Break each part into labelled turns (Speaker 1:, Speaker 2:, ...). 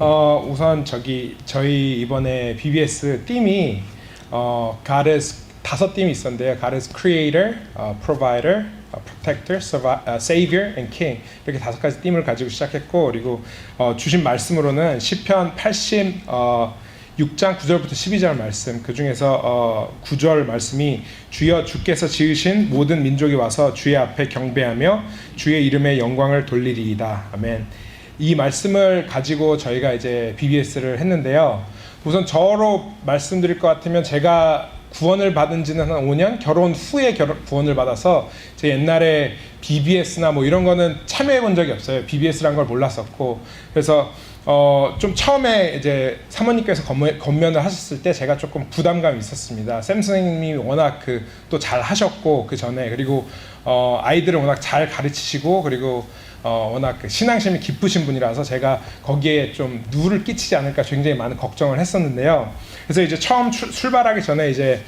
Speaker 1: 어, 우선 저기 저희 이번에 BBS 띠이 어, is 다섯 띠이 있었는데요. Is Creator, 어, Provider, 어, Protector, Survi- 어, Savior, and King 이렇게 다섯 가지 띠을 가지고 시작했고 그리고 어, 주신 말씀으로는 시편 80 어, 6장 9절부터 12절 말씀 그 중에서 어, 9절 말씀이 주여 주께서 지으신 모든 민족이 와서 주의 앞에 경배하며 주의 이름의 영광을 돌리리이다 아멘. 이 말씀을 가지고 저희가 이제 BBS를 했는데요. 우선 저로 말씀드릴 것 같으면 제가 구원을 받은 지는 한 5년 결혼 후에 결혼, 구원을 받아서 제 옛날에 BBS나 뭐 이런 거는 참여해 본 적이 없어요. BBS란 걸 몰랐었고 그래서 어, 좀 처음에 이제 사모님께서 건면, 건면을 하셨을 때 제가 조금 부담감이 있었습니다. 샘 선생님이 워낙 그 또 잘 하셨고 그 전에 그리고 어, 아이들을 워낙 잘 가르치시고 그리고 어, 워낙 그 신앙심이 깊으신 분이라서 제가 거기에 좀 누를 끼치지 않을까 굉장히 많은 걱정을 했었는데요. 그래서 이제 처음 출, 출발하기 전에 이제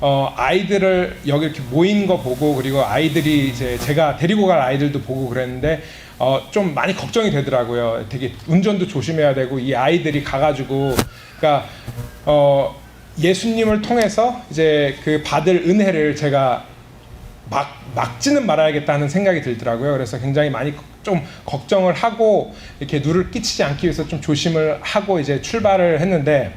Speaker 1: 어, 아이들을 여기 이렇게 모인 거 보고 그리고 아이들이 이제 제가 데리고 갈 아이들도 보고 그랬는데 어, 좀 많이 걱정이 되더라고요. 되게 운전도 조심해야 되고 이 아이들이 가가지고 그러니까 어, 예수님을 통해서 이제 그 받을 은혜를 제가 막 막지는 말아야겠다는 생각이 들더라고요. 그래서 굉장히 많이 좀 걱정을 하고 이렇게 누를 끼치지 않기 위해서 좀 조심을 하고 이제 출발을 했는데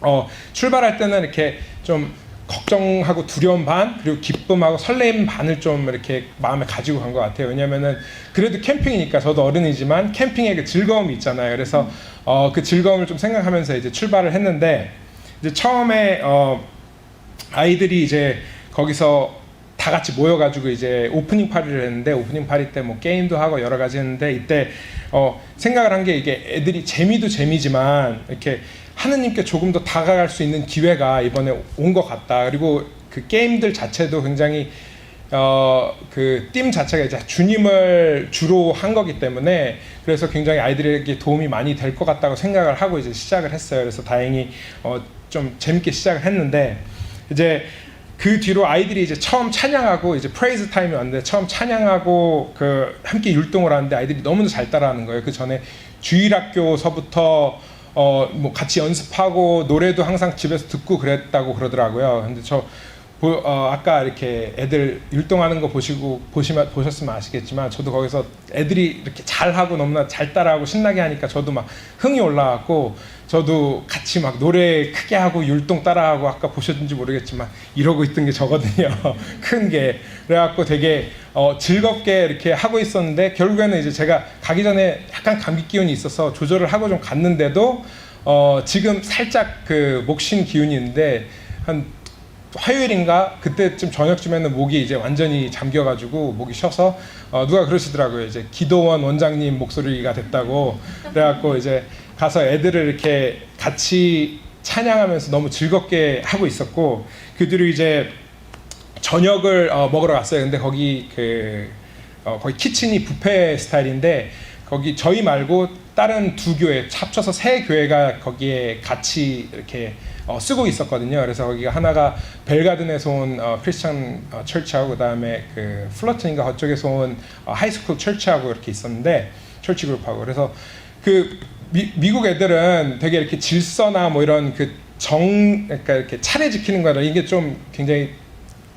Speaker 1: 어, 출발할 때는 이렇게 좀 걱정하고 두려움 반 그리고 기쁨하고 설레임 반을 좀 이렇게 마음에 가지고 간 것 같아요. 왜냐면은 그래도 캠핑이니까 저도 어른이지만 캠핑의 그 즐거움이 있잖아요. 그래서 어, 그 즐거움을 좀 생각하면서 이제 출발을 했는데 이제 처음에 어, 아이들이 이제 거기서 다 같이 모여가지고 이제 오프닝 파티를 했는데 오프닝 파티 때뭐 게임도 하고 여러 가지 했는데 이때 어 생각을 한 게 이게 애들이 재미도 재미지만 이렇게 하느님께 조금 더 다가갈 수 있는 기회가 이번에 온 것 같다. 그리고 그 게임들 자체도 굉장히 어그 팀 자체가 이제 주님을 주로 한 거기 때문에 그래서 굉장히 아이들에게 도움이 많이 될 것 같다고 생각을 하고 이제 시작을 했어요. 그래서 다행히 어 좀 재밌게 시작을 했는데 이제 그 뒤로 아이들이 이제 처음 찬양하고 이제 프레이즈 타임이 왔는데 처음 찬양하고 그 함께 율동을 하는데 아이들이 너무나 잘 따라하는 거예요. 그 전에 주일학교서부터 어 뭐 같이 연습하고 노래도 항상 집에서 듣고 그랬다고 그러더라고요. 근데 저 보, 어, 아까 이렇게 애들 율동하는 거 보시고 보시면 보셨으면 아시겠지만 저도 거기서 애들이 이렇게 잘 하고 너무나 잘 따라하고 신나게 하니까 저도 막 흥이 올라왔고 저도 같이 막 노래 크게 하고 율동 따라하고 아까 보셨는지 모르겠지만 이러고 있던 게 저거든요. 큰 게. 그래갖고 되게 어, 즐겁게 이렇게 하고 있었는데 결국에는 이제 제가 가기 전에 약간 감기 기운이 있어서 조절을 하고 좀 갔는데도 어, 지금 살짝 그 목신 기운이 있는데 한 화요일인가 그때쯤 저녁쯤에는 목이 이제 완전히 잠겨가지고 목이 쉬어서 어, 누가 그러시더라고요. 이제 기도원 원장님 목소리가 됐다고. 그래갖고 이제 가서 애들을 이렇게 같이 찬양하면서 너무 즐겁게 하고 있었고 그 뒤로 이제 저녁을 어, 먹으러 갔어요. 근데 거기 그 어, 거기 키친이 뷔페 스타일인데 거기 저희 말고 다른 두 교회 합쳐서 세 교회가 거기에 같이 이렇게 어, 쓰고 있었거든요. 그래서 거기가 하나가 벨가든에서 온 어, 크리스천 어, 철치하고 그다음에 그 플러튼인가 그쪽에서 온 어, 하이스쿨 철치하고 이렇게 있었는데 철치 그룹하고 그래서 그 미, 미국 애들은 되게 이렇게 질서나 뭐 이런 그 정 그러니까 이렇게 차례 지키는 거나 이게 좀 굉장히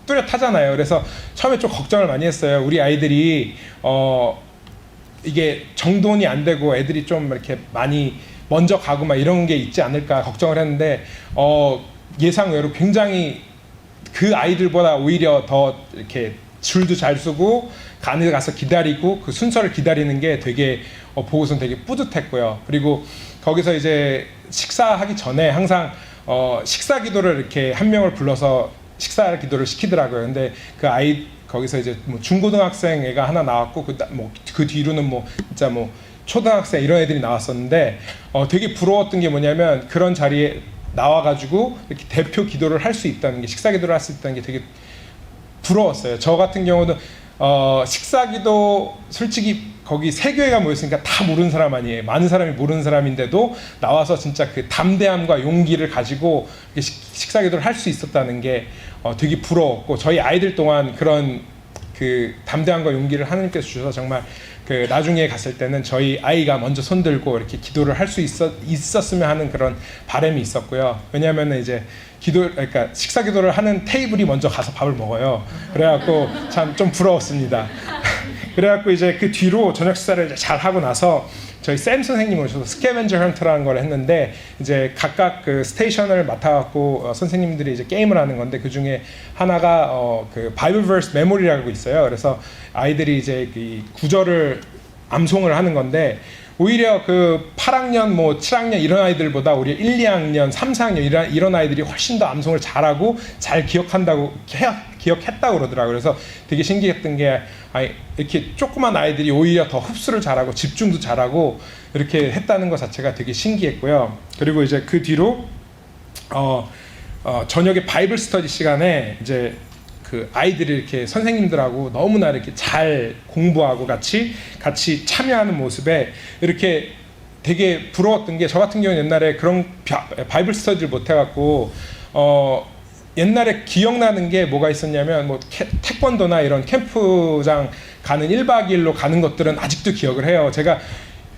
Speaker 1: 뚜렷하잖아요. 그래서 처음에 좀 걱정을 많이 했어요. 우리 아이들이 어 이게 정돈이 안 되고 애들이 좀 이렇게 많이 먼저 가고 막 이런 게 있지 않을까 걱정을 했는데 어 예상외로 굉장히 그 아이들보다 오히려 더 이렇게 줄도 잘 서고 간에 가서 기다리고 그 순서를 기다리는 게 되게 어, 보고선 되게 뿌듯했고요. 그리고 거기서 이제 식사하기 전에 항상 어, 식사 기도를 이렇게 한 명을 불러서 식사 기도를 시키더라고요. 근데 그 아이 거기서 이제 뭐 중고등학생 애가 하나 나왔고 그뭐그 뒤로는 뭐 진짜 뭐 초등학생 이런 애들이 나왔었는데 어, 되게 부러웠던 게 뭐냐면 그런 자리에 나와가지고 이렇게 대표 기도를 할 수 있다는 게 식사 기도를 할 수 있다는 게 되게 부러웠어요. 저 같은 경우는 어, 식사 기도 솔직히 거기 세 교회가 모였으니까 다 모르는 사람 아니에요. 많은 사람이 모르는 사람인데도 나와서 진짜 그 담대함과 용기를 가지고 식사 기도를 할 수 있었다는 게 어, 되게 부러웠고 저희 아이들 동안 그런 그 담대함과 용기를 하나님께서 주셔서 정말 그 나중에 갔을 때는 저희 아이가 먼저 손들고 이렇게 기도를 할 수 있었, 있었으면 하는 그런 바람이 있었고요. 왜냐하면 이제 기도 그러니까 식사 기도를 하는 테이블이 먼저 가서 밥을 먹어요. 그래갖고 참 좀 부러웠습니다. 그래갖고 이제 그 뒤로 저녁 식사를 잘 하고 나서 저희 샘 선생님 오셔서 스캐벤저 헌트라는 걸 했는데 이제 각각 그 스테이션을 맡아갖고 어, 선생님들이 이제 게임을 하는 건데 그 중에 하나가 어, 그 바이블 버스 메모리라고 있어요. 그래서 아이들이 이제 이 구절을 암송을 하는 건데 오히려 그 8학년 뭐 7학년 이런 아이들보다 우리 1, 2학년, 3, 4학년 이런 이런 아이들이 훨씬 더 암송을 잘하고 잘 기억한다고 해, 기억했다고 그러더라고요. 그래서 되게 신기했던 게 아이, 이렇게 조그만 아이들이 오히려 더 흡수를 잘하고 집중도 잘하고 이렇게 했다는 것 자체가 되게 신기했고요. 그리고 이제 그 뒤로 어, 어, 저녁에 바이블 스터디 시간에 이제 그 아이들이 이렇게 선생님들하고 너무나 이렇게 잘 공부하고 같이 같이 참여하는 모습에 이렇게 되게 부러웠던 게 저 같은 경우는 옛날에 그런 바- 바이블 스터디를 못 해갖고 어 옛날에 기억나는 게 뭐가 있었냐면 뭐 캐- 태권도나 이런 캠프장 가는 1박 2일로 가는 것들은 아직도 기억을 해요. 제가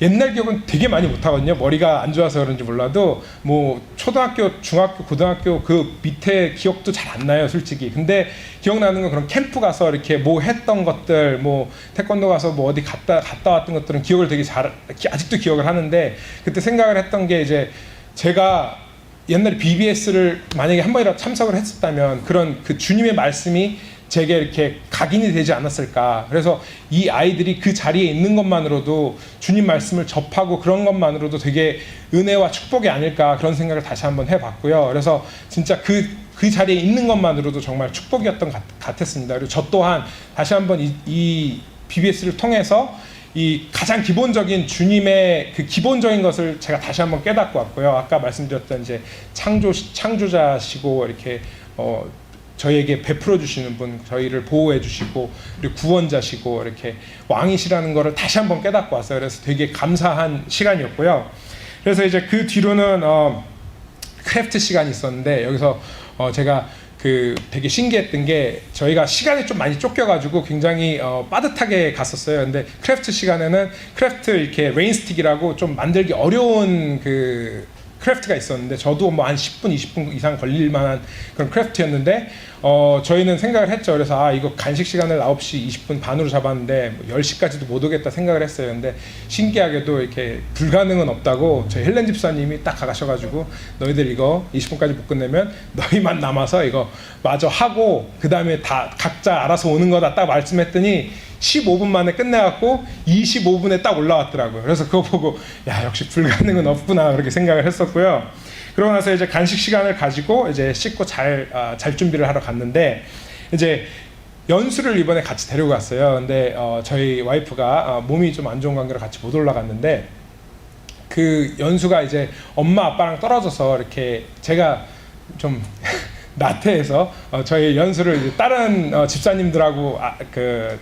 Speaker 1: 옛날 기억은 되게 많이 못하거든요. 머리가 안 좋아서 그런지 몰라도 뭐 초등학교, 중학교, 고등학교 그 밑에 기억도 잘 안 나요, 솔직히. 근데 기억나는 건 그런 캠프 가서 이렇게 뭐 했던 것들, 뭐 태권도 가서 뭐 어디 갔다 갔다 왔던 것들은 기억을 되게 잘 기- 아직도 기억을 하는데 그때 생각을 했던 게 이제 제가 옛날에 BBS를 만약에 한 번이라도 참석을 했었다면 그런 그 주님의 말씀이 제게 이렇게 각인이 되지 않았을까. 그래서 이 아이들이 그 자리에 있는 것만으로도 주님 말씀을 접하고 그런 것만으로도 되게 은혜와 축복이 아닐까 그런 생각을 다시 한번 해봤고요. 그래서 진짜 그, 그 자리에 있는 것만으로도 정말 축복이었던 것 같, 았습니다 그리고 저 또한 다시 한번 이, 이 BBS를 통해서 이 가장 기본적인 주님의 그 기본적인 것을 제가 다시 한번 깨닫고 왔고요. 아까 말씀드렸던 이제 창조 창조자시고 이렇게 어 저희에게 베풀어 주시는 분, 저희를 보호해 주시고 그리고 구원자시고 이렇게 왕이시라는 것을 다시 한번 깨닫고 왔어요. 그래서 되게 감사한 시간이었고요. 그래서 이제 그 뒤로는 어 크래프트 시간이 있었는데 여기서 어 제가 그 되게 신기했던 게 저희가 시간이 좀 많이 쫓겨가지고 굉장히 어 빠듯하게 갔었어요. 근데 크래프트 시간에는 크래프트 이렇게 레인스틱이라고 좀 만들기 어려운 그 크래프트가 있었는데 저도 뭐 한 10분, 20분 이상 걸릴 만한 그런 크래프트였는데 어 저희는 생각을 했죠. 그래서 아 이거 간식 시간을 9시 20분 반으로 잡았는데 뭐 10시까지도 못 오겠다 생각을 했어요. 근데 신기하게도 이렇게 불가능은 없다고 저희 헬렌 집사님이 딱 가셔가지고 너희들 이거 20분까지 못 끝내면 너희만 남아서 이거 마저 하고 그 다음에 다 각자 알아서 오는 거다 딱 말씀했더니 15분 만에 끝내갖고 25분에 딱 올라왔더라고요. 그래서 그거 보고 야 역시 불가능은 없구나 그렇게 생각을 했었고요. 그러고 나서 이제 간식 시간을 가지고 이제 씻고 잘, 아, 잘 준비를 하러 갔는데 이제 연수를 이번에 같이 데리고 갔어요. 근데 어, 저희 와이프가 어, 몸이 좀 안 좋은 관계로 같이 못 올라갔는데 그 연수가 이제 엄마 아빠랑 떨어져서 이렇게 제가 좀 나태해서 어, 저희 연수를 다른 어, 집사님들하고 아, 그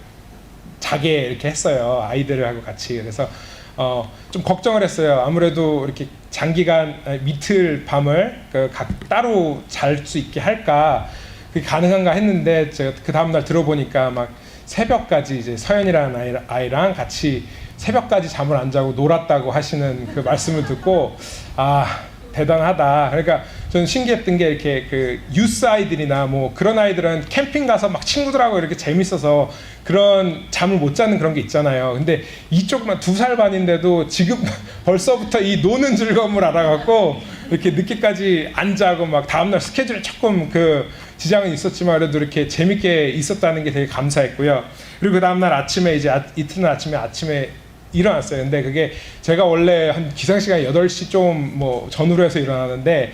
Speaker 1: 자게 이렇게 했어요. 아이들하고 같이. 그래서 어, 좀 걱정을 했어요. 아무래도 이렇게 장기간 이틀 밤을 그 각 따로 잘 수 있게 할까? 그게 가능한가 했는데 제가 그 다음날 들어보니까 막 새벽까지 이제 서연이라는 아이- 아이랑 같이 새벽까지 잠을 안 자고 놀았다고 하시는 그 말씀을 듣고 아 대단하다. 그러니까 저는 신기했던 게 이렇게 그 유스 아이들이나 뭐 그런 아이들은 캠핑 가서 막 친구들하고 이렇게 재밌어서 그런 잠을 못 자는 그런 게 있잖아요. 근데 이쪽만 두 살 반인데도 지금 벌써부터 이 노는 즐거움을 알아갖고 이렇게 늦게까지 안 자고 막 다음날 스케줄에 조금 그 지장은 있었지만 그래도 이렇게 재밌게 있었다는 게 되게 감사했고요. 그리고 그 다음날 아침에 이제 아, 이튿날 아침에 아침에 일어났어요. 근데 그게 제가 원래 한 기상 시간이 8시 좀 뭐 전후로 해서 일어나는데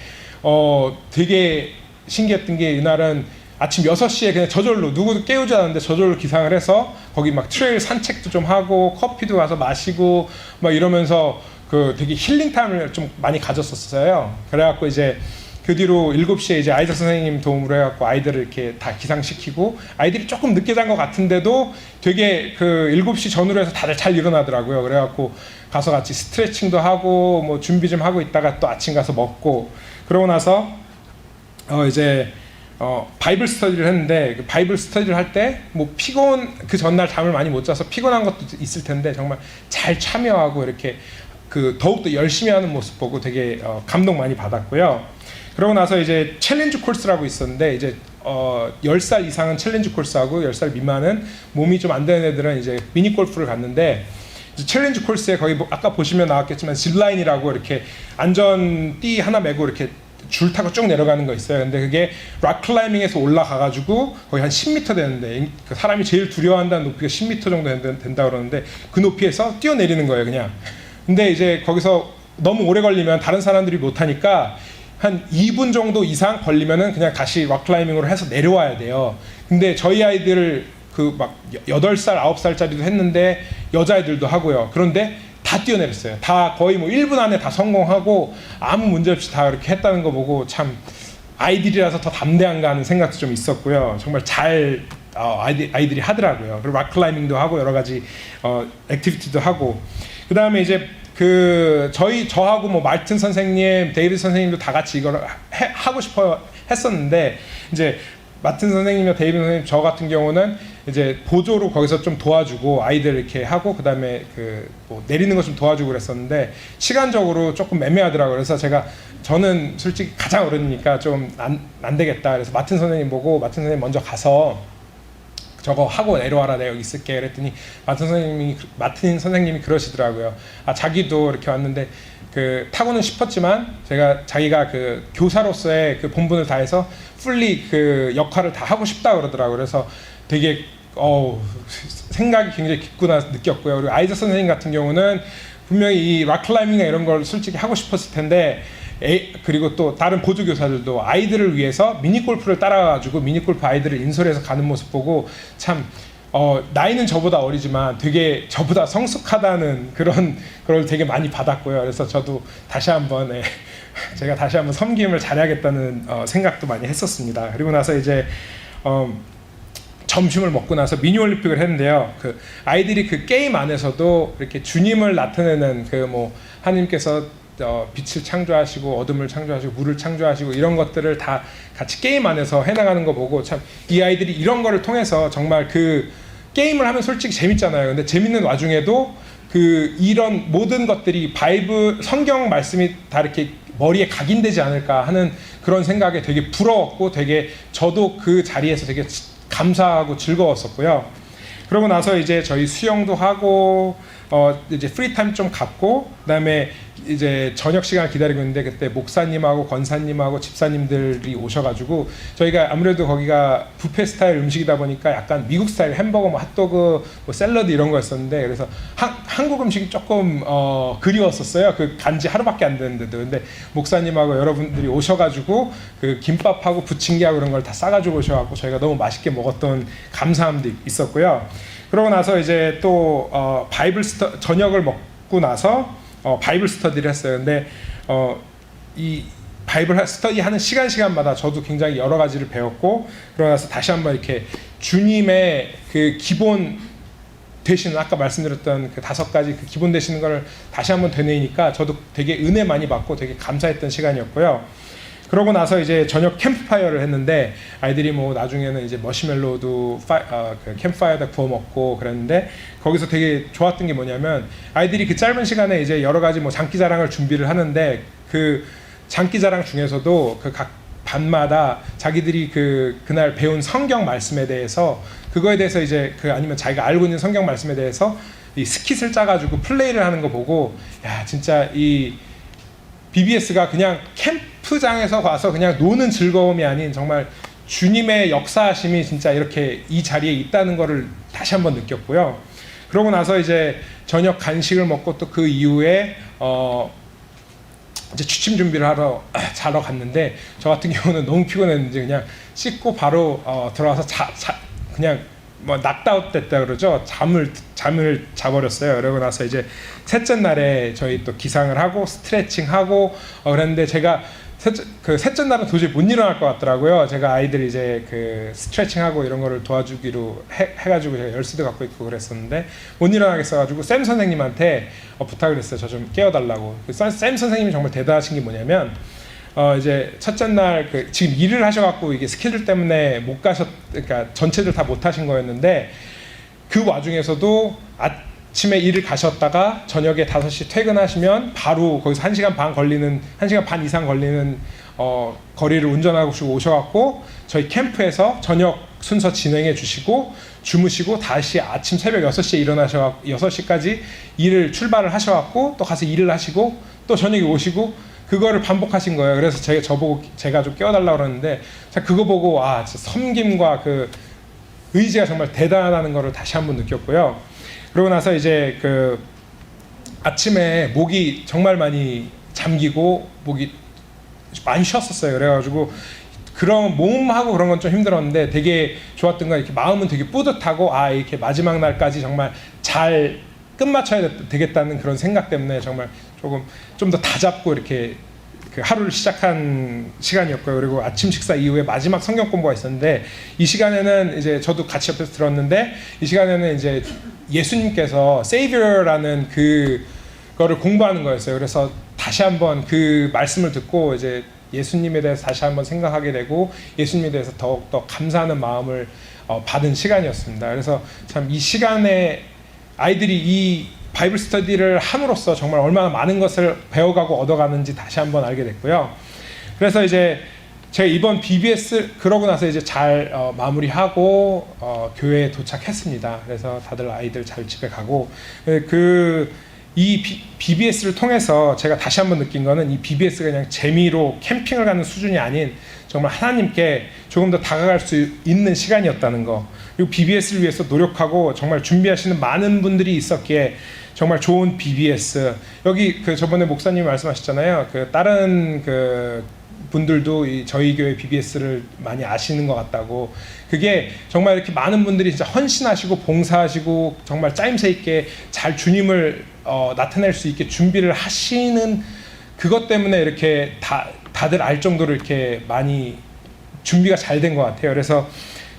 Speaker 1: 어 되게 신기했던 게 이날은 아침 6시에 그냥 저절로 누구도 깨우지 않았는데 저절로 기상을 해서 거기 막 트레일 산책도 좀 하고 커피도 가서 마시고 막 이러면서 그 되게 힐링 타임을 좀 많이 가졌었어요. 그래갖고 이제 그 뒤로 7시에 이제 아이작 선생님 도움으로 해갖고 아이들을 이렇게 다 기상시키고 아이들이 조금 늦게 잔 것 같은데도 되게 그 7시 전후로 해서 다들 잘 일어나더라고요. 그래갖고 가서 같이 스트레칭도 하고 뭐 준비 좀 하고 있다가 또 아침 가서 먹고 그러고 나서 어 이제 어, 바이블 스터디를 했는데 그 바이블 스터디를 할 때 뭐 피곤 그 전날 잠을 많이 못 자서 피곤한 것도 있을 텐데 정말 잘 참여하고 이렇게 그 더욱더 열심히 하는 모습 보고 되게 어, 감동 많이 받았고요. 그러고 나서 이제 챌린지 코스라고 있었는데 이제 어, 10살 이상은 챌린지 코스하고 10살 미만은 몸이 좀 안 되는 애들은 이제 미니 골프를 갔는데 이제 챌린지 코스에 거기 뭐 아까 보시면 나왔겠지만 짚라인이라고 이렇게 안전띠 하나 메고 이렇게 줄 타고 쭉 내려가는 거 있어요. 근데 그게 락 클라이밍에서 올라가 가지고 거의 한 10m 되는데 그 사람이 제일 두려워한다는 높이가 10m 정도 된다, 그러는데 그 높이에서 뛰어내리는 거예요, 그냥. 근데 이제 거기서 너무 오래 걸리면 다른 사람들이 못 하니까 한 2분 정도 이상 걸리면은 그냥 다시 락 클라이밍으로 해서 내려와야 돼요. 근데 저희 아이들 그막 8살, 9살짜리도 했는데 여자애들도 하고요. 그런데 다 뛰어내렸어요. 다 거의 뭐 1분 안에 다 성공하고 아무 문제 없이 다 이렇게 했다는 거 보고 참 아이들이라서 더 담대한가 하는 생각도 좀 있었고요. 정말 잘 어, 아이들, 아이들이 하더라고요. 그리고 락 클라이밍도 하고 여러 가지 어, 액티비티도 하고 그 다음에 이제 그 저희 저하고 뭐 말튼 선생님, 데이비드 선생님도 다 같이 이걸 해, 하고 싶어 했었는데 이제 마튼 선생님과 데이비드 선생님 저 같은 경우는 이제 보조로 거기서 좀 도와주고 아이들 이렇게 하고 그다음에 그 뭐 내리는 거좀 도와주고 그랬었는데 시간적으로 조금 애매하더라고요. 그래서 제가 저는 솔직히 가장 어른이니까 좀 안 안 되겠다. 그래서 마튼 선생님 보고 마튼 선생님 먼저 가서 저거 하고 내려와라 내가 여기 있을게 그랬더니 마튼 선생님이 마튼 선생님이 그러시더라고요. 아 자기도 이렇게 왔는데 그 타고는 싶었지만 제가 자기가 그 교사로서의 그 본분을 다해서 풀리 그 역할을 다 하고 싶다 그러더라고요. 그래서 되게 어 생각이 굉장히 깊구나 느꼈고요. 그리고 아이자 선생님 같은 경우는 분명히 이 락클라이밍이나 이런 걸 솔직히 하고 싶었을 텐데 에, 그리고 또 다른 보조 교사들도 아이들을 위해서 미니 골프를 따라가지고 미니 골프 아이들을 인솔해서 가는 모습 보고 참 어, 나이는 저보다 어리지만 되게 저보다 성숙하다는 그런 걸 되게 많이 받았고요. 그래서 저도 다시 한번 예, 제가 다시 한번 섬김을 잘해야겠다는 어, 생각도 많이 했었습니다. 그리고 나서 이제 어, 점심을 먹고 나서 미니 올림픽을 했는데요. 그 아이들이 그 게임 안에서도 이렇게 주님을 나타내는 그 뭐 하나님께서 어, 빛을 창조하시고 어둠을 창조하시고 물을 창조하시고 이런 것들을 다 같이 게임 안에서 해나가는 거 보고 참 이 아이들이 이런 거를 통해서 정말 그 게임을 하면 솔직히 재밌잖아요. 근데 재밌는 와중에도 그 이런 모든 것들이 바이블 성경 말씀이 다 이렇게 머리에 각인되지 않을까 하는 그런 생각에 되게 부러웠고 되게 저도 그 자리에서 되게 감사하고 즐거웠었고요. 그러고 나서 이제 저희 수영도 하고 어 이제 프리타임 좀 갖고 그다음에 이제 저녁 시간 기다리고 있는데 그때 목사님하고 권사님하고 집사님들이 오셔가지고 저희가 아무래도 거기가 뷔페 스타일 음식이다 보니까 약간 미국 스타일 햄버거, 뭐 핫도그, 뭐 샐러드 이런 거였었는데 그래서 한, 한국 음식이 조금 어, 그리웠었어요. 그 간지 하루밖에 안 됐는데도 근데 목사님하고 여러분들이 오셔가지고 그 김밥하고 부침개하고 그런 걸 다 싸가지고 오셔갖고 저희가 너무 맛있게 먹었던 감사함도 있었고요. 그러고 나서 이제 또 어, 바이블 스터 저녁을 먹고 나서 어, 바이블 스터디를 했어요. 근데 어, 이 바이블 스터디 하는 시간 시간마다 저도 굉장히 여러 가지를 배웠고 그러고 나서 다시 한번 이렇게 주님의 그 기본 되시는 아까 말씀드렸던 그 다섯 가지 그 기본 되시는 걸 다시 한번 되뇌니까 저도 되게 은혜 많이 받고 되게 감사했던 시간이었고요. 그러고 나서 이제 저녁 캠프파이어를 했는데 아이들이 뭐 나중에는 이제 머시멜로도 파, 어, 그 캠프파이어에다 구워 먹고 그랬는데 거기서 되게 좋았던 게 뭐냐면 아이들이 그 짧은 시간에 이제 여러 가지 뭐 장기자랑을 준비를 하는데 그 장기자랑 중에서도 그 각 반마다 자기들이 그 그날 배운 성경 말씀에 대해서 그거에 대해서 이제 그 아니면 자기가 알고 있는 성경 말씀에 대해서 이 스킷을 짜가지고 플레이를 하는 거 보고 야 진짜 이 BBS가 그냥 캠프장에서 와서 그냥 노는 즐거움이 아닌 정말 주님의 역사하심이 진짜 이렇게 이 자리에 있다는 것을 다시 한번 느꼈고요. 그러고 나서 이제 저녁 간식을 먹고 또 그 이후에 어 이제 취침 준비를 하러 자러 갔는데 저 같은 경우는 너무 피곤했는지 그냥 씻고 바로 어 들어와서 자, 자 그냥 뭐 낙다웃 됐다 그러죠. 잠을 잠을 자버렸어요. 그러고 나서 이제 셋째 날에 저희 또 기상을 하고 스트레칭 하고 어 그랬는데 제가 셋째, 그 셋째 날은 도저히 못 일어날 것 같더라고요. 제가 아이들 이제 그 스트레칭 하고 이런 거를 도와주기로 해, 해가지고 제가 열쇠도 갖고 있고 그랬었는데 못 일어나겠어가지고 쌤 선생님한테 어, 부탁을 했어요. 저 좀 깨워달라고. 그 쌤 선생님이 정말 대단하신 게 뭐냐면 어 이제 첫째 날 그 지금 일을 하셔갖고 이게 스케줄 때문에 못 가셨 그러니까 전체들 다못 하신 거였는데 그 와중에서도 아침에 일을 가셨다가 저녁에 5시 퇴근하시면 바로 거기서 1시간 반 걸리는 1시간 반 이상 걸리는 어, 거리를 운전하고 오셔갖고 저희 캠프에서 저녁 순서 진행해 주시고 주무시고 다시 아침 새벽 6시에 일어나셔 6시까지 일을 출발을 하셔갖고 또 가서 일을 하시고 또 저녁에 오시고 그거를 반복하신 거예요. 그래서 제가 저보고 제가 좀 깨워달라고 그러는데 그거 보고 아 섬김과 그 의지가 정말 대단하다는 것을 다시 한번 느꼈고요. 그러고 나서 이제 그 아침에 목이 정말 많이 잠기고 목이 많이 쉬었었어요. 그래가지고 그런 몸하고 그런 건 좀 힘들었는데 되게 좋았던 건 이렇게 마음은 되게 뿌듯하고 아 이렇게 마지막 날까지 정말 잘 끝마쳐야 되겠다는 그런 생각 때문에 정말 조금 좀 더 다잡고 이렇게 그 하루를 시작한 시간이었고요. 그리고 아침 식사 이후에 마지막 성경 공부가 있었는데 이 시간에는 이제 저도 같이 옆에서 들었는데 이 시간에는 이제 예수님께서 Savior라는 그 거를 공부하는 거였어요. 그래서 다시 한번 그 말씀을 듣고 이제 예수님에 대해서 다시 한번 생각하게 되고 예수님에 대해서 더욱 더 감사하는 마음을 어, 받은 시간이었습니다. 그래서 참 이 시간에 아이들이 이 바이블 스터디를 함으로써 정말 얼마나 많은 것을 배워가고 얻어가는지 다시 한번 알게 됐고요. 그래서 이제 제가 이번 BBS 그러고 나서 이제 잘 어, 마무리하고 어, 교회에 도착했습니다. 그래서 다들 아이들 잘 집에 가고 그 이 BBS를 통해서 제가 다시 한번 느낀 거는 이 BBS가 그냥 재미로 캠핑을 가는 수준이 아닌 정말 하나님께 조금 더 다가갈 수 있는 시간이었다는 거. 그리고 BBS를 위해서 노력하고 정말 준비하시는 많은 분들이 있었기에 정말 좋은 BBS. 여기 그 저번에 목사님 말씀하셨잖아요. 그 다른 그 분들도 이 저희 교회 BBS를 많이 아시는 것 같다고 그게 정말 이렇게 많은 분들이 진짜 헌신하시고 봉사하시고 정말 짜임새 있게 잘 주님을 어, 나타낼 수 있게 준비를 하시는 그것 때문에 이렇게 다 다들 알 정도로 이렇게 많이 준비가 잘 된 것 같아요. 그래서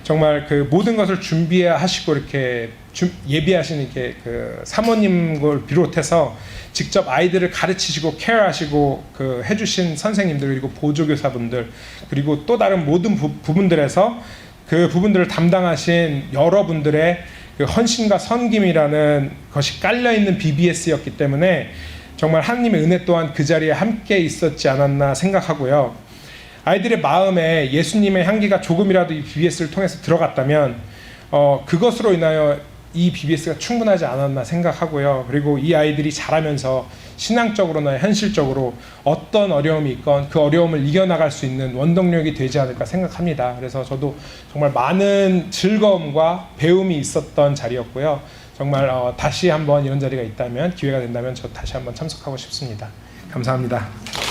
Speaker 1: 정말 그 모든 것을 준비하시고 이렇게 주, 예비하시는 이렇게 그 사모님 걸 비롯해서 직접 아이들을 가르치시고 케어하시고 그 해주신 선생님들 그리고 보조교사분들 그리고 또 다른 모든 부, 부분들에서 그 부분들을 담당하신 여러분들의 그 헌신과 선김이라는 것이 깔려 있는 BBS였기 때문에 정말 하나님의 은혜 또한 그 자리에 함께 있었지 않았나 생각하고요. 아이들의 마음에 예수님의 향기가 조금이라도 이 BBS를 통해서 들어갔다면 어, 그것으로 인하여 이 BBS가 충분하지 않았나 생각하고요. 그리고 이 아이들이 자라면서 신앙적으로나 현실적으로 어떤 어려움이 있건 그 어려움을 이겨나갈 수 있는 원동력이 되지 않을까 생각합니다. 그래서 저도 정말 많은 즐거움과 배움이 있었던 자리였고요. 정말 어, 다시 한번 이런 자리가 있다면 기회가 된다면 저 다시 한번 참석하고 싶습니다. 감사합니다.